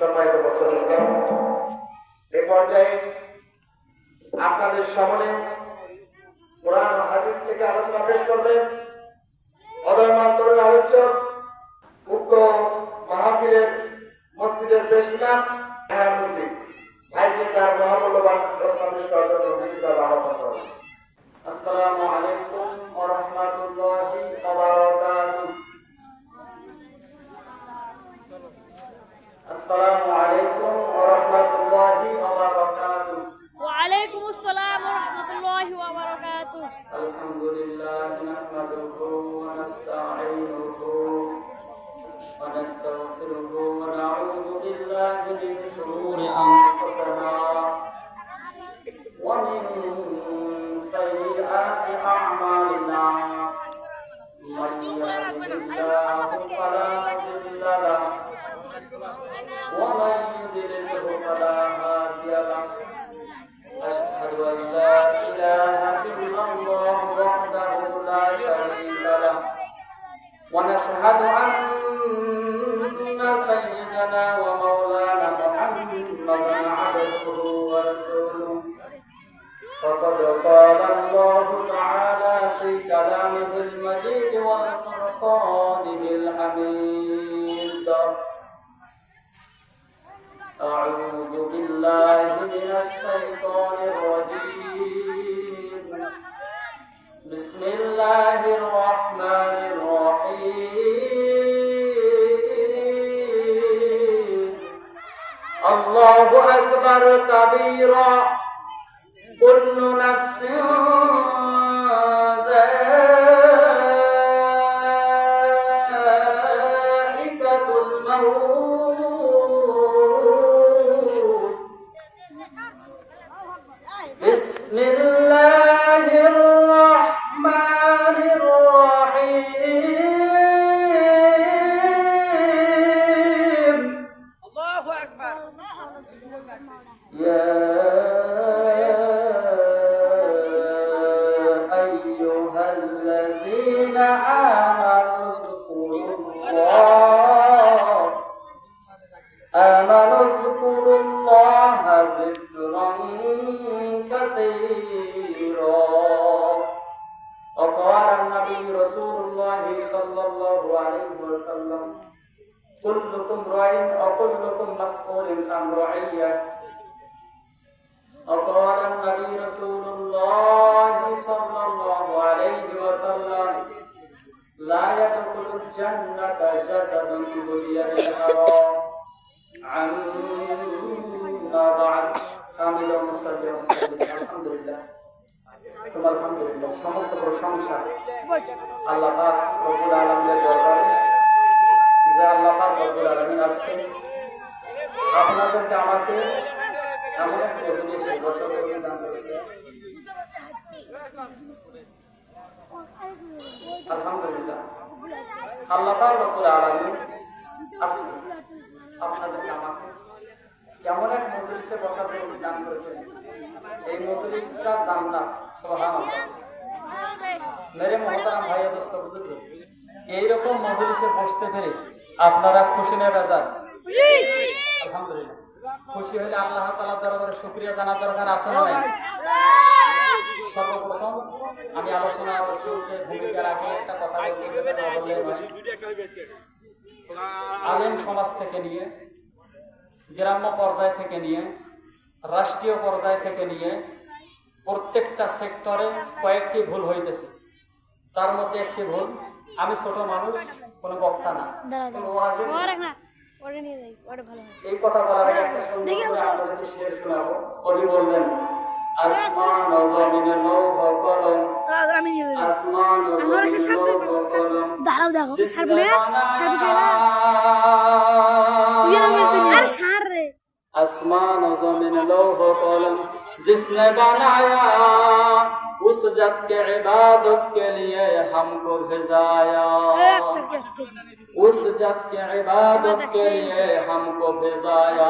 সম্মানিত মুসলিম এ পর্যায়ে আপনাদের সামনে কোরআন হাদিস থেকে আলোচনা পেশ করবেন অদয়মান তরুণ আলোচক উক্ত মাহফিলের মসজিদের বেশিনা হায়ানুদ্দিন ভাইকে তার মহামূল্যবান রচনা পেশ করার জন্য উপস্থিত আহ্বান করবেন আসসালামু আলাইকুম ওয়া রাহমাতুল্লাহি ওয়া বারাকাতুহু। السلام عليكم ورحمة الله وبركاته. وعليكم السلام ورحمة الله وبركاته. الحمد لله نحمده ونستعينه ونستغفره أعوذ بالله من الشيطان الرجيم. بسم الله الرحمن الرحيم. الله أكبر كبيرا كل نفس الجنة جسد بلي بالحرام عما بعد حامد ومصلي ومسلم الحمد لله ثم الحمد لله সমস্ত প্রশংসা আল্লাহ পাক রব্বুল আলামিনের দরবারে যে আল্লাহ পাক রব্বুল আলামিন আজকে আপনাদেরকে আমাকে এমন এক মজলিসে বসার জন্য দান করেছে আলহামদুলিল্লাহ আমাকে এক মজলিসে এই মেরে মহতারাম ভাই দোস্ত এইরকম মজলিসে বসতে পেরে আপনারা খুশি নেবে বেজার? আলহামদুলিল্লাহ। খুশি হলে আল্লাহ তাআলার দরবারে শুকরিয়া জানা দরকার আছে না সর্বপ্রথম আমি আলোচনার শুরুতে ভূমিকার আগে একটা কথা। আলেম সমাজ থেকে নিয়ে গ্রাম্য পর্যায় থেকে নিয়ে রাষ্ট্রীয় পর্যায় থেকে নিয়ে প্রত্যেকটা সেক্টরে কয়েকটি ভুল হইতেছে তার মধ্যে একটি ভুল আমি ছোট মানুষ কোনো বক্তা না হয় এই কথা বলার আগে একটা সুন্দর করে আপনাদেরকে শের শোনাবো কবি বললেন আসমান ও জমিনে লৌহ কলম তাহলে আমি নিয়ে যাবো আসমান ও আমার সে জমিনে সাথে লৌহ কলম দাঁড়াও দেখো जिसने সারবে बनाया আর সার রে आसमान और जमीन लौह कलम जिसने बनाया उस जग के इबादत के लिए हमको भेजाया उस जग के इबादत के लिए हमको भेजाया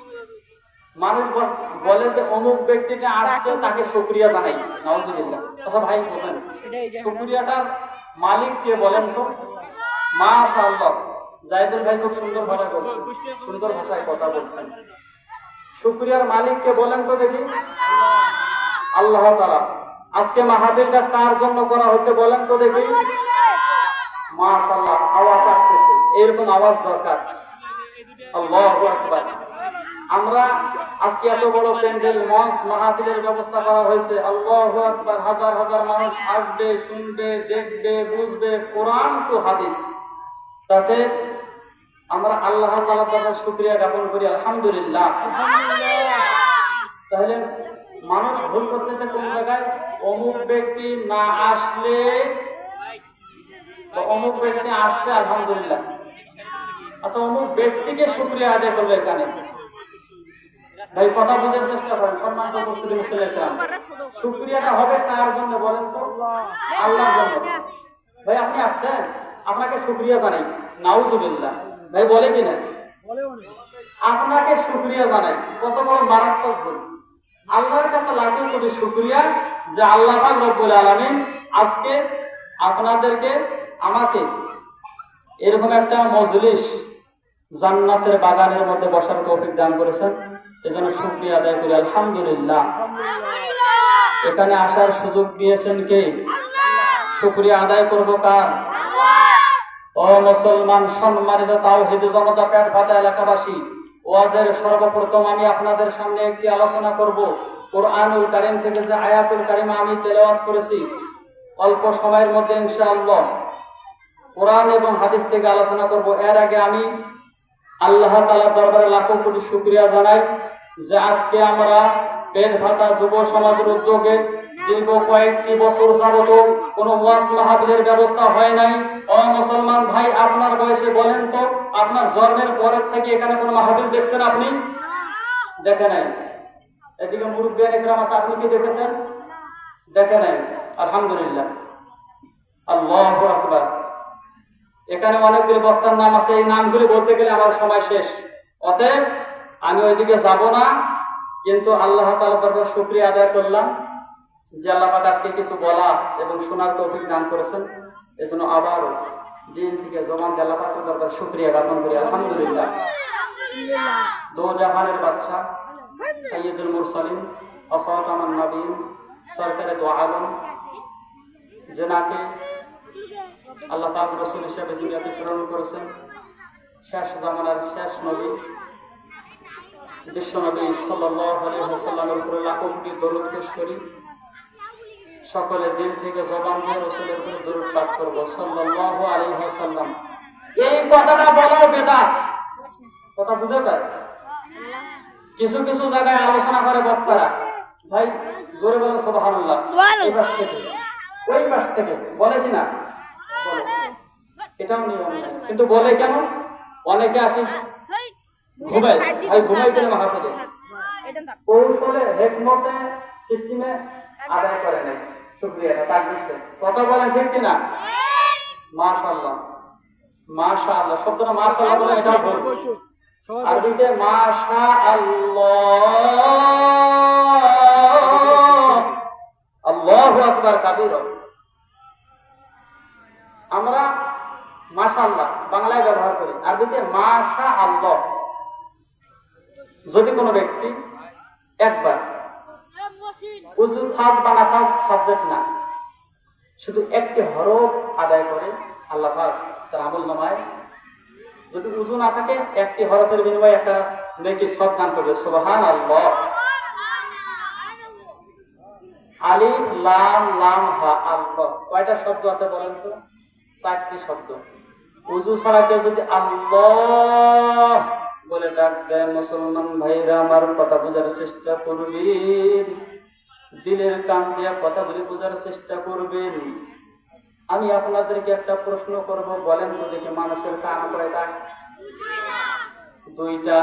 মানুষ বলে যে অমুক ব্যক্তিটা আসছে তাকে শুক্রিয়া জানাই। নওয়াজুবিল্লাহ আচ্ছা ভাই বোঝেন। শুক্রিয়াটার মালিক কে বলেন তো? মাশাআল্লাহ। জাহিদুল ভাই খুব সুন্দর ভাষায় বলছেন। সুন্দর ভাষায় কথা বলছেন। শুক্রিয়ার মালিক কে বলেন তো দেখি? আল্লাহ তাআলা। আজকে মাহফিলটা কার জন্য করা হয়েছে বলেন তো দেখি? মাশাআল্লাহ আওয়াজ আসতেছে। এরকম আওয়াজ দরকার। আল্লাহু আকবার। আমরা আজকে এত বড় প্যান্ডেল মঞ্চ মাহফিলের ব্যবস্থা করা হয়েছে। আল্লাহু আকবার হাজার হাজার মানুষ আসবে শুনবে দেখবে বুঝবে কোরআন টু হাদিস। তাতে আমরা আল্লাহ তাআলার দরবারে শুকরিয়া জ্ঞাপন করি আলহামদুলিল্লাহ। তাহলে মানুষ ভুল করতেছে কোন জায়গায়? অমুক ব্যক্তি না আসলে অমুক ব্যক্তি আসছে আলহামদুলিল্লাহ। আচ্ছা অমুক ব্যক্তিকে শুক্রিয়া আদায় করল এখানে। ভাই কথা বোঝার চেষ্টা করেন সম্মানিত উপস্থিতি মুসলিম শুক্রিয়াটা হবে কার জন্য বলেন তো? আল্লাহর জন্য। ভাই আপনি আসছেন? আপনাকে শুক্রিয়া জানাই। নাউজুবিল্লাহ। ভাই বলে কিনা আপনাকে শুক্রিয়া জানাই। কত বড় মারাত্মক ভুল। আল্লাহর কাছে লাখো কোটি শুক্রিয়া যে আল্লাহ পাক রব্বুল আলামিন আজকে আপনাদেরকে আমাকে এরকম একটা মজলিস জান্নাতের বাগানের মধ্যে বসার তৌফিক দান করেছেন। এজন্য শুক্রিয়া আদায় করি আলহামদুলিল্লাহ। এখানে আসার সুযোগ দিয়েছেন কে? শুক্রিয়া আদায় করব কার? ও মুসলমান সম্মানিত তাওহিদ জনতা পেট ভাতা এলাকাবাসী ওয়াজের সর্বপ্রথম আমি আপনাদের সামনে একটি আলোচনা করব। কোরআনুল কারিম থেকে যে আয়াতুল কারিমা আমি তেলাওয়াত করেছি অল্প সময়ের মধ্যে ইনশাআল্লাহ। কোরআন এবং হাদিস থেকে আলোচনা করব। এর আগে আমি আল্লাহ তাআলার দরবারে লাখো কোটি শুকরিয়া জানাই যে আজকে আমরা পেট ভাতা যুব সমাজের উদ্যোগে দীর্ঘ কয়েকটি বছর যাবত কোনো ওয়াজ মাহফিলের ব্যবস্থা হয় নাই। ও মুসলমান ভাই, আপনার বয়সে বলেন তো, আপনার জন্মের পরের থেকে এখানে কোনো মাহফিল দেখছেন আপনি? দেখে নাই এদিকে মুরব্বী একরাম আছে, আপনি কি দেখেছেন? দেখে নাই আলহামদুলিল্লাহ। আল্লাহু আকবার। এখানে অনেকগুলি বক্তার নাম আছে এই নামগুলি বলতে গেলে আমার সময় শেষ। অতএব আমি ওইদিকে যাব না কিন্তু আল্লাহ তাআলা দরবার শুকরিয়া আদায় করলাম যে আল্লাহ পাক আজকে কিছু বলা এবং শোনার তৌফিক দান করেছেন। এজন্য আবারও দিন থেকে জমান দিয়ে আল্লাহ পাকের দরবার শুকরিয়া জ্ঞাপন করি। আলহামদুলিল্লাহ। দো জাহানের বাদশা সৈয়দুল মুরসালিন অখাতামান নবীন সরকারে দো আলম জেনাকে আল্লাহ পাক রসুল হিসেবে দুনিয়াতে প্রেরণ করেছেন। শেষ জামানার শেষ নবী বিশ্ব নবী সাল্লাল্লাহু উপরে লাখো কোটি দরুদ পেশ করি। সকলে দিন থেকে জবান দিয়ে রসুলের উপরে দরুদ পাঠ করব। সাল্লাল্লাহু আলাইহি ওয়াসাল্লাম। এই কথাটা বলার বেদাত। কথা বুঝা যায়? কিছু কিছু জায়গায় আলোচনা করে বক্তারা। ভাই জোরে বলেন সুবহানাল্লাহ। এই পাশ থেকে। ওই পাশ থেকে। বলে কিনা? এটাও নিয়ম নাই। কিন্তু বলে কেন? অনেকে আসে? ঘুমায়। ভাই ঘুমাই দিলে মাহাপদে কৌশলে হেকমতে, সিস্টেমে আদায় করে নাই কথা বলেন ঠিক কিনা? মাশাআল্লাহ। মাশাআল্লাহ। শব্দটা মাশাআল্লাহ বলে এটা ভুল। আরবিতে মাশা আল্লাহ আল্লাহু আকবার, কাবীর। আমরা মাশাআল্লাহ, বাংলায় ব্যবহার করি। আরবিতে মাশা আল্লাহ যদি কোনো ব্যক্তি একবার উজু থাক বা না থাক সাবজেক্ট না, শুধু একটি হরফ আদায় করে আল্লাহ তার আমল নামায়। যদি উজু না থাকে, একটি হরফের বিনিময়ে একটা নেকি সব দান করবে। সুবহান আল্লাহ আলিফ, লাম লাম, হা, আল্লাহ। কয়টা শব্দ আছে বলেন তো? চারটি শব্দ। উজু ছাড়া কেউ যদি আল্লাহ বলে ডাক দেয়, মুসলমান ভাইরা, আমার কথা বোঝার চেষ্টা করবেন। দিলের কান দিয়ে কথাগুলি বোঝার চেষ্টা করবেন। আমি আপনাদেরকে একটা প্রশ্ন করব, বলেন তো দেখি মানুষের কান কয়টা? দুইটা।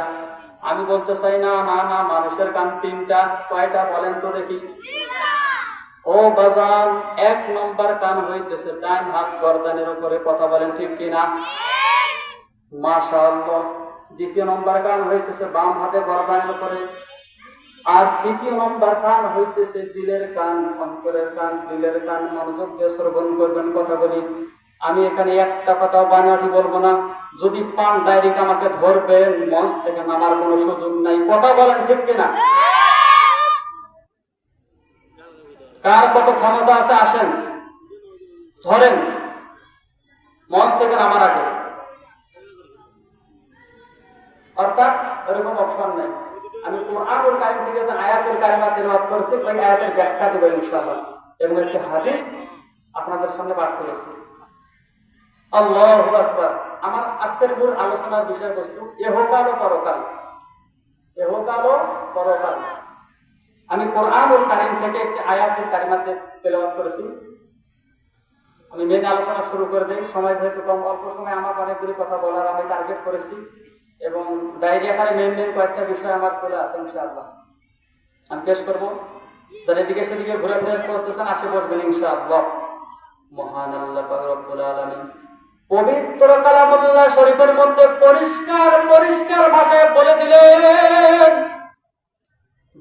আমি বলতে চাই না না না, মানুষের কান তিনটা। কয়টা বলেন তো দেখি। ও বাজান, এক নম্বর কান হইতেছে ডাইন হাত গর্দানের উপরে কথা বলেন ঠিক কিনা? দ্বিতীয় নম্বর কান হইতেছে, বাম হাতে গর্দানের উপরে। আর তৃতীয় নম্বর কান হইতেছে, দিলের কান, অন্তরের কান, দিলের কান, মনোযোগ দিয়ে শ্রবণ করবেন, কথা বলি। আমি এখানে একটা কথাও বানাটি বলব না। যদি পান ডাইরেক্ট আমাকে ধরবেন, মঞ্চ থেকে নামার কোনো সুযোগ নাই। কথা বলেন ঠিক কিনা? কার কত ক্ষমতা আছে আসেন। ধরেন, মঞ্চ থেকে নামার আগে। অর্থাৎ এরকম অপশন নেই। আমি কোরআনুল কারিম থেকে যে আয়াতুল কারিমা তেলাওয়াত করেছি, ওই আয়াতের ব্যাখ্যা দেব ইনশাআল্লাহ। এবং একটি হাদিস আপনাদের সামনে পাঠ করেছি। আল্লাহু আকবার। আমার আজকের মূল আলোচনার বিষয়বস্তু, এহকাল ও পরকাল। এহকাল ও পরকাল। আমি কোরআনুল কারিম থেকে একটি আয়াতুল কারিমাতে তেলাওয়াত করেছি। আমি মেন আলোচনা শুরু করে দিই। সময় যেহেতু কম, অল্প সময় আমার অনেকগুলি কথা বলার আমি টার্গেট করেছি এবং ডায়েরি আকারে মেন মেন কয়েকটা বিষয় আমার চলে আসে ইনশাআল্লাহ। আমি পেশ করব। যারা এদিকে সেদিকে ঘুরে ফিরে করতেছেন আসে বসবেন ইনশাআল্লাহ। মহান আল্লাহ রব্বুল আলামিন পবিত্র কালামুল্লাহ শরীফের মধ্যে পরিষ্কার পরিষ্কার ভাষায় বলে দিলেন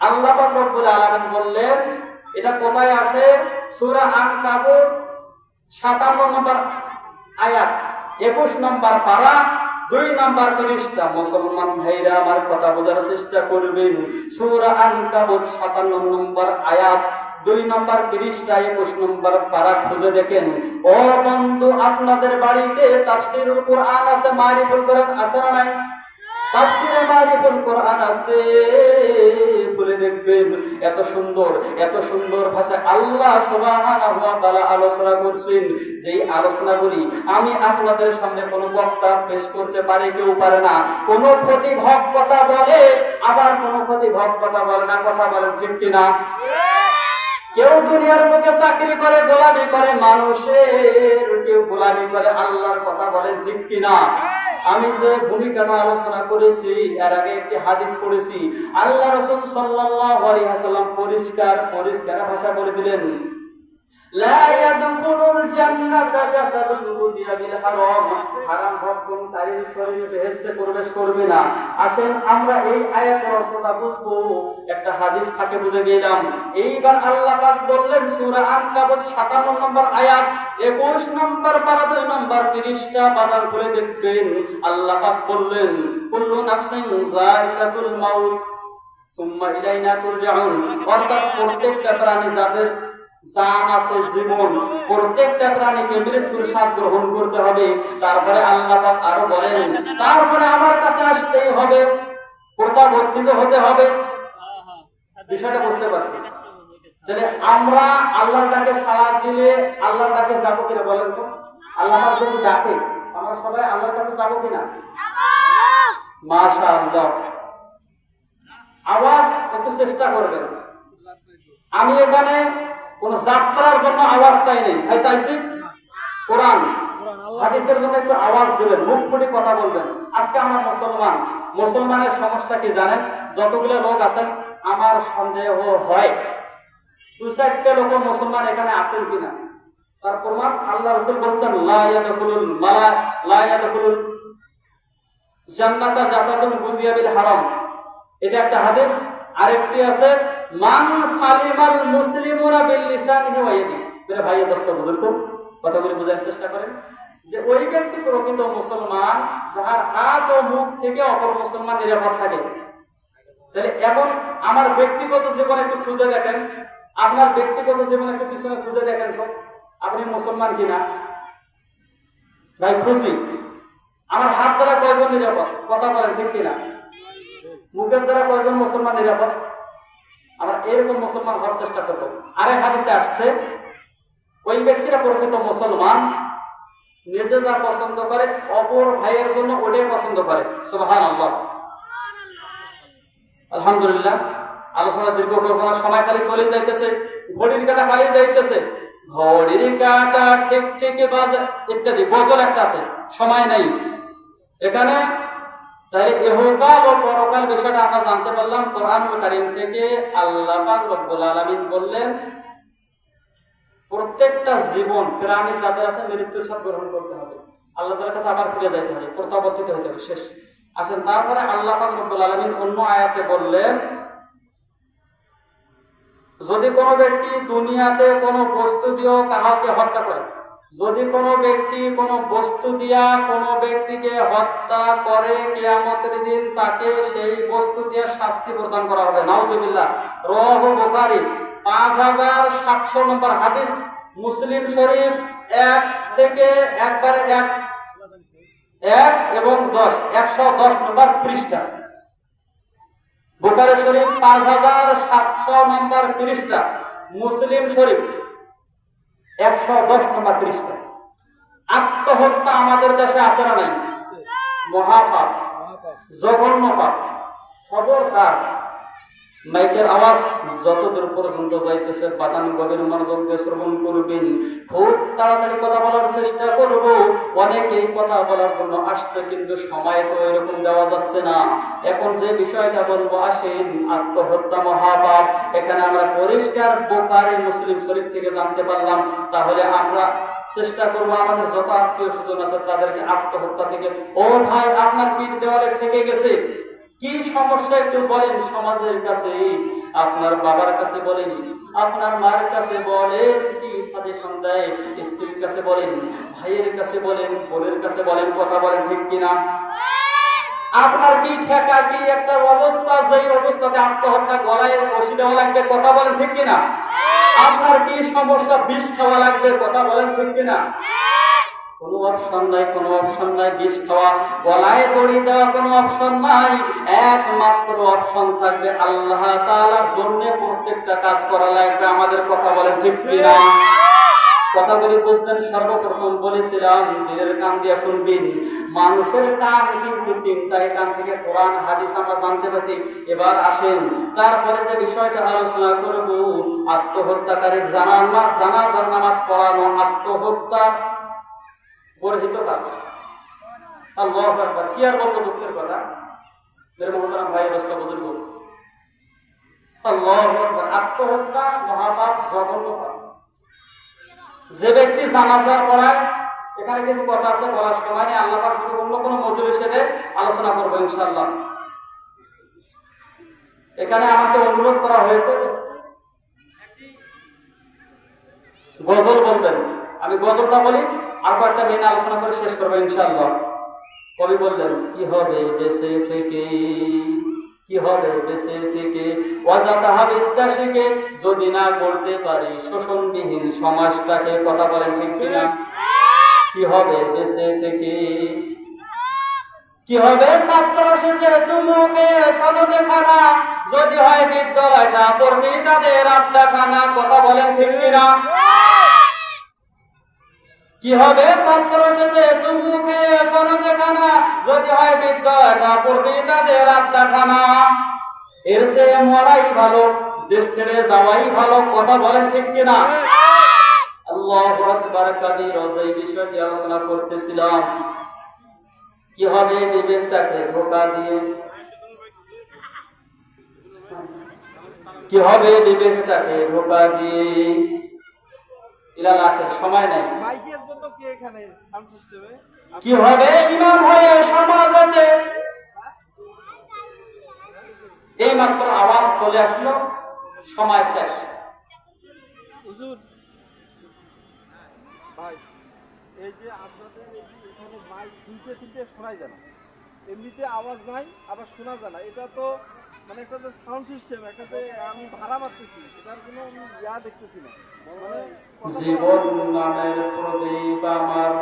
আল্লাহ রব্বুল আলমিন বললেন, এটা কোথায় আছে? নম্বর আয়াত, একুশ নম্বর পারা, দুই নাম্বার মুসলমান ভাইরা, আমার কথা বোঝার চেষ্টা করবেন। সুরা আল কাবুর সাতান্ন নম্বর আয়াত, দুই নম্বর পৃষ্ঠা, একুশ নম্বর পারা খুঁজে দেখেন। ও বন্ধু, আপনাদের বাড়িতে তাফসিরুল কোরআন আছে, মারিফুল কোরআন আছে না নাই? তাফসিরে মারিফুল কোরআন আছে। বলে দেখবেন, এত সুন্দর এত সুন্দর আল্লাহ সুবহানাহু ওয়া তাআলা আলোচনা করছেন। যেই আলোচনাগুলি আমি আপনাদের সামনে বক্তা পেশ করতে পারে, কেউ পারে না। কোন প্রতিভক কথা বলে, আবার কোন প্রতিভক কথা বলে না, কথা ঠিক কেউ দুনিয়ার মুখে চাকরি করে, গোলামি করে মানুষের, কেউ গোলামি করে আল্লাহর কথা বলেন ঠিক কিনা? আমি যে ভূমিকাটা আলোচনা করেছি, এর আগে একটি হাদিস পড়েছি। আল্লাহ রসুল সাল্লাহ ওয়াসাল্লাম পরিষ্কার পরিষ্কার ভাষা বলে দিলেন এইবার আল্লাহ বললেন, সূরা আনকাবুত 57 নম্বর আয়াত 21 নম্বর পারা 2 নম্বর 30 টা বানান করে দেখবেন। আল্লাহ বললেন, কুল্লু অর্থাৎ প্রত্যেকটা প্রাণী যাদের জান আছে জীবন। প্রত্যেকটা প্রাণীকে মৃত্যুর স্বাদ গ্রহণ করতে হবে। তারপরে আল্লাহ আরও বলেন, তারপরে আমার কাছে আসতেই হবে। প্রত্যাবর্তিত হতে হবে। বিষয়টা বুঝতে পারছি আমরা আল্লাহর ডাকে সাড়া দিলে আল্লাহর ডাকে যাব কিনা বলেন তো? আল্লাহ যদি ডাকে, আমরা সবাই আল্লাহর কাছে যাব কিনা? মাশা আল্লাহ আওয়াজ একটু চেষ্টা করবেন। আমি এখানে কোন যাত্রার জন্য আওয়াজ চাই নাই। চাইছি? কোরআন। হাদিসের জন্য একটু আওয়াজ দিবেন মুখ ফুটে কথা বলবেন। আজকে আমরা মুসলমান। মুসলমানের সমস্যা কি জানেন? যতগুলো লোক আছেন আমার সন্দেহ হয় দু চারটে লোক মুসলমান এখানে আছেন কিনা। তার প্রমাণ আল্লাহ রসুল বলছেন লা ইয়াদখুলুল মালা লা ইয়াদখুলুল জান্নাতা জাসাদুন গুদিয়া বিল হারাম। এটা একটা হাদিস। আরেকটি আছে মান সালিমাল বিল লিসানিহি ওয়া ভাই কথাগুলি বোঝার চেষ্টা করেন যে ওই ব্যক্তি প্রকৃত মুসলমান যার হাত ও মুখ থেকে অপর মুসলমান নিরাপদ থাকে। তাহলে এখন আমার ব্যক্তিগত জীবনে একটু খুঁজে দেখেন। আপনার ব্যক্তিগত জীবনে একটু পিছনে খুঁজে দেখেন তো। আপনি মুসলমান কিনা? ভাই, খুশি? আমার হাত দ্বারা কয়জন নিরাপদ? কথা বলেন, ঠিক কিনা? মুখের দ্বারা কয়জন মুসলমান নিরাপদ? আমরা এরকম মুসলমান হওয়ার চেষ্টা করব। আরেক হাদিসে আসছে, ওই ব্যক্তিরা প্রকৃত মুসলমান, নিজে যা পছন্দ করে, অপর ভাইয়ের জন্য ওটাই পছন্দ করে। সুবাহান আল্লাহ আলহামদুলিল্লাহ, আলোচনা দীর্ঘ করব না, সময় খালি চলে যাইতেছে, ঘড়ির কাটা খালি যাইতেছে। ঘড়ির কাটা ঠিক ঠিক বাজে, ইত্যাদি, গজল একটা আছে, সময় নাই। এখানে তাহলে ও পরকাল বিষয়টা আমরা জানতে পারলাম কোরআনুল থেকে আল্লাহ পাক রব্বুল বললেন, প্রত্যেকটা জীবন প্রাণী যাদের আছে মৃত্যুর সাথে গ্রহণ করতে হবে। আল্লাহ কাছে আবার ফিরে যাইতে হবে, প্রত্যাবর্তিত হতে হবে, শেষ। আসেন, তারপরে আল্লাহ পাক রব্বুল আলামিন অন্য আয়াতে বললেন, যদি কোনো ব্যক্তি দুনিয়াতে কোনো বস্তু দিয়েও কাহাকে হত্যা করে যদি কোনো ব্যক্তি কোনো বস্তু দিয়া কোনো ব্যক্তিকে হত্যা করে কেয়ামতের দিন, তাকে সেই বস্তু দিয়ে শাস্তি প্রদান করা হবে। নাউজুবিল্লাহ। রহ বোখারি, পাঁচ হাজার সাতশো নম্বর হাদিস। মুসলিম শরীফ এক থেকে একবারে এক এক এবং দশ, একশো দশ নম্বর পৃষ্ঠা। বুখারি শরীফ পাঁচ হাজার সাতশো নম্বর পৃষ্ঠা। মুসলিম শরীফ একশো দশ নম্বর পৃষ্ঠা। আত্মহত্যা আমাদের দেশে আছে না নাই? মহাপাপ জঘন্য পাপ। খবরদার মাইকের আওয়াজ যত দূর পর্যন্ত যাইতেছে বাদান গভীর মনোযোগ দিয়ে শ্রবণ করবেন। খুব তাড়াতাড়ি কথা বলার চেষ্টা করব। অনেকেই কথা বলার জন্য আসছে, কিন্তু সময় তো এরকম দেওয়া যাচ্ছে না। এখন যে বিষয়টা বলব, আসেন, আত্মহত্যা মহাপাপ। এখানে আমরা পরিষ্কার বোকারি মুসলিম শরীফ থেকে জানতে পারলাম। তাহলে আমরা চেষ্টা করব, আমাদের যত আত্মীয় স্বজন আছে তাদেরকে আত্মহত্যা থেকে, ও ভাই, আপনার পিঠ দেওয়ালে ঠেকে গেছে। কি সমস্যা একটু বলেন সমাজের কাছে? আপনার বাবার কাছে বলেন, আপনার মায়ের কাছে বলেন, কি সাজেশন দেয়? স্ত্রীর কাছে বলেন, ভাইয়ের কাছে বলেন, বোনের কাছে বলেন, কথা বলেন ঠিক কিনা? আপনার কি ঠেকা, কি একটা অবস্থা? যেই অবস্থাতে আত্মহত্যা গলায় বসি দেওয়া লাগবে, কথা বলেন ঠিক কিনা? আপনার কি সমস্যা? বিষ খাওয়া লাগবে, কথা বলেন ঠিক কিনা? কোনো অপশন নাই, কোনো অপশন নাই বিষ খাওয়া গলায় দড়ি দেওয়া কোনো অপশন নাই। একমাত্র অপশন থাকবে আল্লাহ জন্য প্রত্যেকটা কাজ করা লাগবে আমাদের কথা বলেন ঠিক কথাগুলি বুঝবেন সর্বপ্রথম বলেছিলাম দিনের কান দিয়ে শুনবেন। মানুষের কান কিন্তু তিনটাই, কান থেকে কোরআন, হাদিস আমরা জানতে পারছি। এবার আসেন, তারপরে যে বিষয়টা আলোচনা করব, আত্মহত্যাকারীর জানার না, জানাজার নামাজ পড়ানো, আত্মহত্যা গর্হিত কাজ। আল্লাহ একবার কি আর বলব দুঃখের কথা? মেরে মহতারাম ভাই দশটা বুজুর্গ। আল্লাহ একবার আত্মহত্যা, মহাপাপ জঘন্য যে ব্যক্তি জানাজার পড়ায়, এখানে কিছু কথা আছে, বলার সময় নেই। আল্লাহ পাক যদি অন্য কোনো মজলিসে দেয়, আলোচনা করব ইনশাল্লাহ এখানে আমাকে অনুরোধ করা হয়েছে, গজল বলবেন। আমি গজলটা বলি, আর কয়েকটা মেনে আলোচনা করে শেষ করব ইনশাআল্লাহ। কবি বললেন, কি হবে বেঁচে থেকে? কি হবে বেঁচে থেকে? অজাতা শিখে যদি না করতে পারি, শোষণবিহীন সমাজটাকে কথা বলেন ঠিক কিনা? কি হবে বেঁচে থেকে? কি হবে ছাত্র সেজে চুমুকে সনদে খানা? যদি হয় বিদ্যালয়টা পড়তে তাদের আড্ডা খানা কথা বলেন ঠিক কিনা? কি হবে ছাত্র সেজে চুমুকে সনদে খানা যদি হয় বিদ্যালয়টা পড়তে তাদের আড্ডা এর সে মরাই ভালো, দেশ ছেড়ে যাওয়াই ভালো, কথা বলেন ঠিক কিনা? আল্লাহ আকবার কাদির এই বিষয়টি আলোচনা করতেছিলাম কি হবে ধোকা দিয়ে কি হবে ধোকা দিয়ে ইলা লাখের সময় নাই কি এখানে সাউন্ড সিস্টেমে? কি হবে? ইমাম হয়ে সমাজেতে। এই মাত্র আওয়াজ চলে আসলো সময় শেষ। হুজুর ভাই এই যে আপনাদের এখানে মাইক দুইটে তিনটে শোনাই যায় না। এমনিতে আওয়াজ নাই আবার শোনা যায় না। এটা তো মানে একটা তো সাউন্ড সিস্টেম একটাতে আমি ভাড়া মারতেছি এটার কোনো ইয়া দেখতেছি না। মানে জীবন নামের প্রদীপ আমার।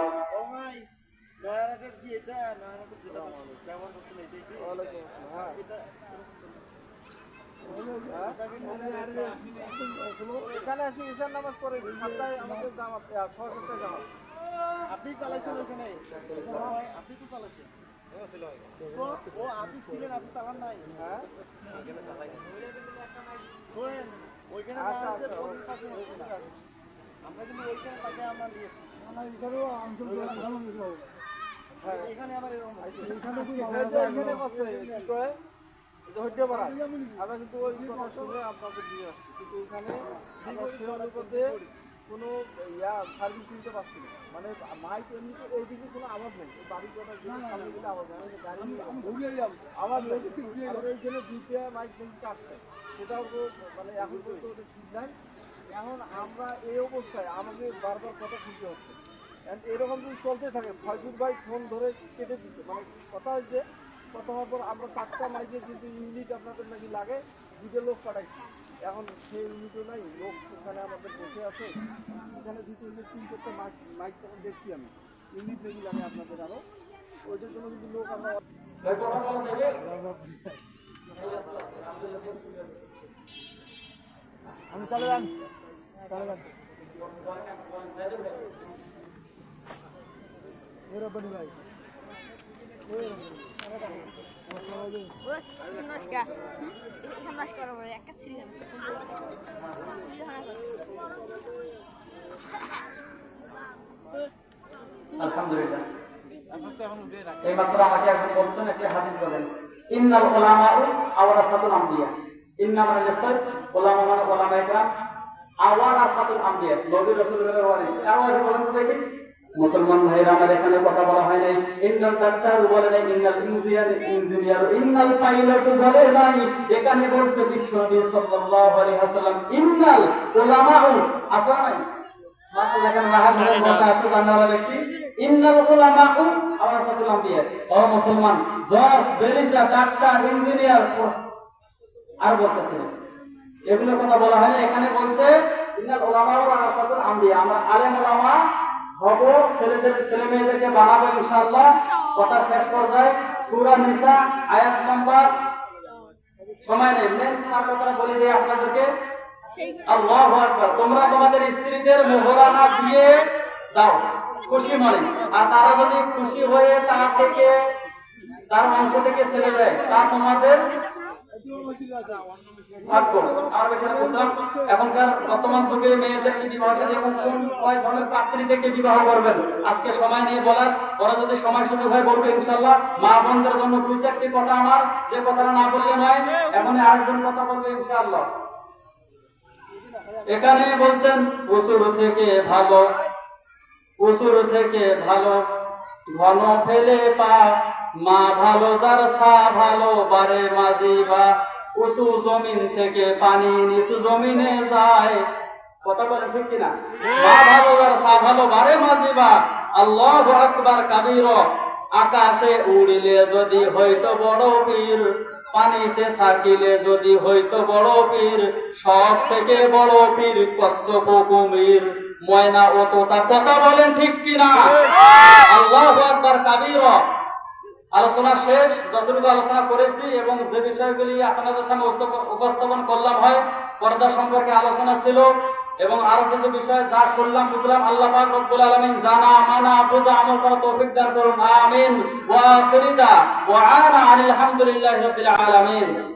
হ্যাঁ, এখানে আসি ঈশান নামাজ পড়ে আমাদের জামাত ছয় সাতটায় আপনি চালাইছেন এখানে? আপনি তো চালাইছেন? ও আপনি হ্যাঁ ওইখানে আচ্ছা আচ্ছা আমরা কিন্তু ওইখানে তাকে আমরা হ্যাঁ, এখানে আমরা কিন্তু ওই আপনাদের দিয়ে আসছি কিন্তু উপরে কোনো ইয়া সার্ভিস দিতে পারছি না। মানে মাইক এমনিতে এইদিকে কোনো আওয়াজ নেই। বাড়ির কথা সামনে গেলে আওয়াজ নেই আমি গাড়ি আওয়াজ নেই। আর ওইখানে দুইটা মাইক থেকে কাটছে সেটাও তো মানে এখন পর্যন্ত ওটা ঠিক নাই। এখন আমরা এই অবস্থায় আমাকে বারবার কথা শুনতে হচ্ছে। এরকম যদি চলতে থাকে ফয়জুর ভাই ফোন ধরে কেটে দিচ্ছে মানে কথা হচ্ছে কথা হওয়ার পর আমরা চারটা মাইকের কিন্তু ইউনিট আপনাদের নাকি লাগে দুটো লোক পাঠাইছি। এখন সেই ইউনিটও নাই, লোক ওখানে আমাদের বসে আছে। এখানে দুটো ইউনিট তিন চারটা মাইক মাইক তখন দেখছি আমি। ইউনিট নাকি লাগে আপনাদের আরও ওইটার জন্য কিন্তু লোক আমরা আমি চলে যান চলে যান ভাই। এই মাত্র আমাকে একজন বলছেন, একটি হাদিস বলেন। ইন্নাল উলামাউ আওরাসাতুল আম্বিয়া। ইন্না মানে নিশ্চয় উলামা মানে ইকরাম আওরাসাতুল আম্বিয়া। নবী রাসূলের ওয়ারিস দেখি। মুসলমান ভাইরা আমার এখানে কথা বলা হয় নাই। ইন্নাল ডাক্তার বলে নাই, ইন্নাল ইঞ্জিনিয়ার ইঞ্জিনিয়ার ইন্নাল পাইলট বলে নাই। এখানে বলছে বিশ্ব নবী সাল্লাল্লাহু আলাইহি ওয়াসাল্লাম, ইন্নাল উলামাউ। আসা নাই? মাশাআল্লাহ এখানে রাহাত হয়ে বসে আছে জানালা ব্যক্তি ইন্নাল উলামাউ। আওরাসাতুল আম্বিয়া ও মুসলমান, জজ, ব্যারিস্টার, ডাক্তার, ইঞ্জিনিয়ার আর বলতেছে না। এগুলোর কথা বলা হয় না। এখানে বলছে, ইন্নাল উলামাউ আওরাসাতুল আম্বিয়া আমরা আলেম উলামা হব, ছেলেদের ছেলে মেয়েদেরকে বানাবো কথা শেষ সূরা নিসা, আয়াত নাম্বার সময় নেই কথা বলে আপনাদেরকে। আল্লাহু আকবার। তোমরা তোমাদের স্ত্রীদের মোহরানা দিয়ে দাও, খুশি মনে। আর তারা যদি খুশি হয়ে তা থেকে তার অংশ থেকে ছেড়ে দেয়, তা তোমাদের এখানে বলছেন পশুর থেকে ভালো পশুর থেকে ভালো, ঘন ফেলে পা, মা ভালো, যার সা ভালো, বারে মাঝি বা উঁচু জমিন থেকে পানি নিচু জমিনে যায়। কথা বলেন ঠিক কিনা? মা ভালো যার সা ভালো বারে মাঝি আল্লাহ আকবার কাবির। আকাশে উড়িলে যদি হয়তো বড় পীর পানিতে থাকিলে যদি বড় পীর সব থেকে বড় পীর কশ্যপ কুমির ময়না ও তোতা কথা বলেন ঠিক কিনা? আল্লাহ আকবার কাবির। আলোচনা শেষ, যতটুকু আলোচনা করেছি এবং যে বিষয়গুলি আপনাদের সামনে উপস্থাপন- করলাম হয়, পর্দা সম্পর্কে আলোচনা ছিল এবং আরও কিছু বিষয় যা শুনলাম, বুঝলাম, আল্লাহ পাক রব্বুল আলামিন জানা, মানা, বোঝা, আমল করা তৌফিক দান করুন। আমিন। ওয়া আখিরিদা ওয়া আনা আলহামদুলিল্লাহি আলামিন।